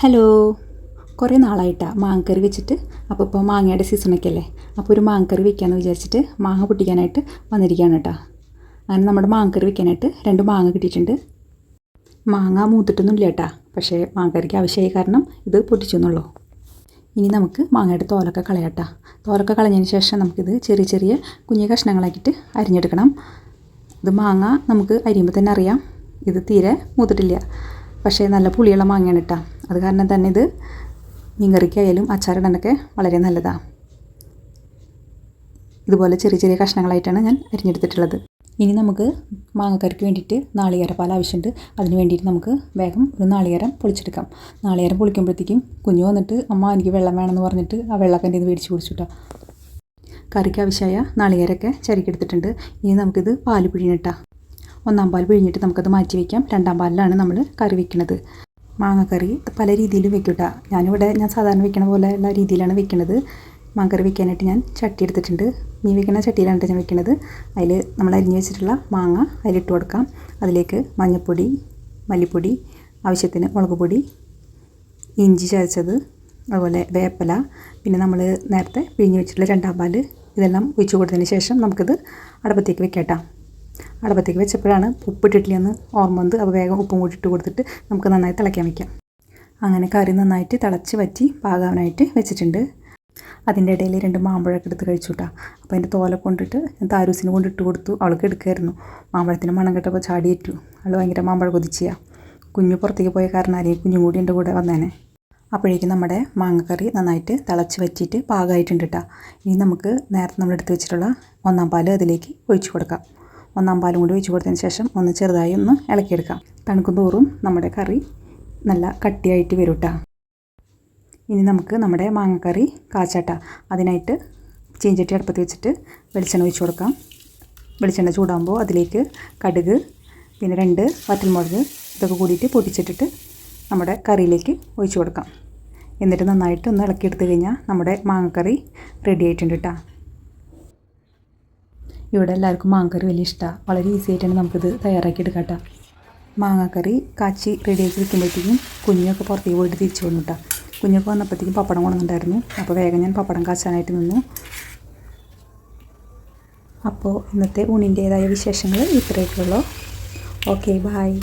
Hello കുറേ നാളായിട്ടാണ് മാങ്ങക്കറി വെച്ചിട്ട്. അപ്പോൾ ഇപ്പോൾ മാങ്ങയുടെ സീസണൊക്കെ അല്ലേ അപ്പോൾ ഒരു മാങ്ങക്കറി വെക്കാമെന്ന് വിചാരിച്ചിട്ട് മാങ്ങ പൊട്ടിക്കാനായിട്ട് വന്നിരിക്കുകയാണ് കേട്ടോ അങ്ങനെ നമ്മുടെ മാങ്ങക്കറി വെക്കാനായിട്ട് രണ്ട് മാങ്ങ കിട്ടിയിട്ടുണ്ട്. മാങ്ങ മൂത്തിട്ടൊന്നും ഇല്ല കേട്ടാ പക്ഷേ മാങ്ങക്കറിക്ക് ആവശ്യമായി കാരണം ഇത് പൊട്ടിച്ചു എന്നുള്ളൂ. ഇനി നമുക്ക് മാങ്ങയുടെ തോലൊക്കെ കളയാട്ടാ തോലൊക്കെ കളഞ്ഞതിന് ശേഷം നമുക്കിത് ചെറിയ ചെറിയ കുഞ്ഞു കഷ്ണങ്ങളാക്കിയിട്ട് അരിഞ്ഞെടുക്കണം. ഇത് മാങ്ങ നമുക്ക് അരിയുമ്പോൾ തന്നെ അറിയാം. ഇത് തീരെ മൂത്തിട്ടില്ല. പക്ഷേ നല്ല പുളിയുള്ള മാങ്ങയാണ് കേട്ടോ അത് കാരണം തന്നെ ഇത് മീൻകറിക്കായാലും അച്ചാറിടാനൊക്കെ വളരെ നല്ലതാണ് ഇതുപോലെ ചെറിയ ചെറിയ കഷ്ണങ്ങളായിട്ടാണ് ഞാൻ അരിഞ്ഞെടുത്തിട്ടുള്ളത്. ഇനി നമുക്ക് മാങ്ങക്കറിക്ക് വേണ്ടിയിട്ട് നാളികേര പാൽ ആവശ്യമുണ്ട്. അതിന് വേണ്ടിയിട്ട് നമുക്ക് വേഗം ഒരു നാളികേരം പൊളിച്ചെടുക്കാം. നാളികേരം പൊളിക്കുമ്പോഴത്തേക്കും കുഞ്ഞു വന്നിട്ട് അമ്മ എനിക്ക് വെള്ളം വേണമെന്ന് പറഞ്ഞിട്ട് ആ വെള്ളമൊക്കെ എന്റെ ഇത് മേടിച്ച് കുടിച്ചുട്ടോ കറിക്ക് ആവശ്യമായ നാളികേരമൊക്കെ ചരിക്കെടുത്തിട്ടുണ്ട്. ഇനി നമുക്കിത് പാൽ പിഴിഞ്ഞിട്ടാം ഒന്നാം പാൽ പിഴിഞ്ഞിട്ട് നമുക്കത് മാറ്റി വയ്ക്കാം രണ്ടാം പാലിലാണ് നമ്മൾ കറി വെക്കുന്നത്. മാങ്ങക്കറി പല രീതിയിലും വെക്കൂട്ടാ. ഞാനിവിടെ ഞാൻ സാധാരണ വെക്കണ പോലെയുള്ള രീതിയിലാണ് വെക്കുന്നത് മാങ്ങക്കറി വെക്കാനായിട്ട് ഞാൻ ചട്ടി എടുത്തിട്ടുണ്ട്. മീൻ വെക്കുന്ന ചട്ടിയിലാണ് ഞാൻ വെക്കുന്നത് അതിൽ നമ്മൾ അരിഞ്ഞ് വെച്ചിട്ടുള്ള മാങ്ങ അതിലിട്ട് കൊടുക്കാം. അതിലേക്ക് മഞ്ഞൾപ്പൊടി മല്ലിപ്പൊടി ആവശ്യത്തിന് മുളക് പൊടി ഇഞ്ചി ചതച്ചത് അതുപോലെ വേപ്പല പിന്നെ നമ്മൾ നേരത്തെ പിഴിഞ്ഞ് വെച്ചിട്ടുള്ള രണ്ടാം പാൽ ഇതെല്ലാം ഒഴിച്ചു കൊടുത്തതിന് ശേഷം നമുക്കിത് അടുപ്പത്തേക്ക് വെക്കട്ടാം. അടുപ്പത്തേക്ക് വെച്ചപ്പോഴാണ് ഉപ്പിട്ടിട്ടില്ലെന്ന് ഓർമ്മ വന്നത് അപ്പോൾ വേഗം ഉപ്പും കൂടി ഇട്ട് കൊടുത്തിട്ട് നമുക്ക് നന്നായി തിളയ്ക്കാൻ വയ്ക്കാം അങ്ങനെ കറി നന്നായിട്ട് തിളച്ച് വറ്റി പാകാനായിട്ട് വെച്ചിട്ടുണ്ട്. അതിന്റെ ഇടയിൽ രണ്ട് മാമ്പഴമൊക്കെ എടുത്ത് കഴിച്ചു കേട്ടോ അപ്പോൾ അതിന്റെ തോല കൊണ്ടിട്ട് ഞാൻ താരൂസിന് കൊണ്ടിട്ട് കൊടുത്തു. അവൾക്ക് എടുക്കുമായിരുന്നു മാമ്പഴത്തിന് മണം കേട്ടപ്പോൾ ചാടിയേറ്റു. അവൾ ഭയങ്കര മാമ്പഴം കൊതിച്ചിയാ. കുഞ്ഞു പുറത്തേക്ക് പോയ കാരണമാരേ കുഞ്ഞും കൂടി എന്റെ കൂടെ വന്നേനെ. അപ്പോഴേക്കും നമ്മുടെ മാങ്ങക്കറി നന്നായിട്ട് തിളച്ച് വെച്ചിട്ട് പാകമായിട്ടുണ്ട് കേട്ടോ ഇനി നമുക്ക് നേരത്തെ നമ്മൾ എടുത്ത് വെച്ചിട്ടുള്ള ഒന്നാം പാൽ അതിലേക്ക് ഒഴിച്ചു കൊടുക്കാം. ഒന്നാം പാലും കൂടി ഒഴിച്ചു കൊടുത്തതിന് ശേഷം ഒന്ന് ചെറുതായി ഒന്ന് ഇളക്കിയെടുക്കാം. തണുക്കും തോറും നമ്മുടെ കറി നല്ല കട്ടിയായിട്ട് വരും ഇനി നമുക്ക് നമ്മുടെ മാങ്ങക്കറി കാച്ചാട്ട. അതിനായിട്ട് ചീഞ്ചട്ടി അടുപ്പത്ത് വെച്ചിട്ട് വെളിച്ചെണ്ണ ഒഴിച്ചു കൊടുക്കാം. വെളിച്ചെണ്ണ ചൂടാകുമ്പോൾ അതിലേക്ക് കടുക് പിന്നെ രണ്ട് വറ്റൽമുളക് ഇതൊക്കെ കൂടിയിട്ട് പൊട്ടിച്ചിട്ടിട്ട് നമ്മുടെ കറിയിലേക്ക് ഒഴിച്ചു കൊടുക്കാം. എന്നിട്ട് നന്നായിട്ട് ഒന്ന് ഇളക്കിയെടുത്ത് കഴിഞ്ഞാൽ നമ്മുടെ മാങ്ങക്കറി റെഡി ആയിട്ടുണ്ട് കേട്ടോ ഇവിടെ എല്ലാവർക്കും മാങ്ങക്കറി വലിയ ഇഷ്ടമാണ് വളരെ ഈസി ആയിട്ടാണ് നമുക്കിത് തയ്യാറാക്കി എടുക്കാം കേട്ടോ മാങ്ങാക്കറി കാച്ചി റെഡിയാക്കി വെക്കുമ്പോഴത്തേക്കും കുഞ്ഞൊക്കെ പുറത്തേക്ക് പോയിട്ട് തിരിച്ചു വന്നു കേട്ടോ കുഞ്ഞൊക്കെ വന്നപ്പോഴത്തേക്കും പപ്പടം കൊണ്ടുവന്നിട്ടുണ്ടായിരുന്നു. അപ്പോൾ വേഗം ഞാൻ പപ്പടം കാച്ചാനായിട്ട് നിന്നു. അപ്പോൾ ഇന്നത്തെ ഊണിന്റേതായ വിശേഷങ്ങൾ ഇത്രയൊക്കെയുള്ളൂ. Okay bye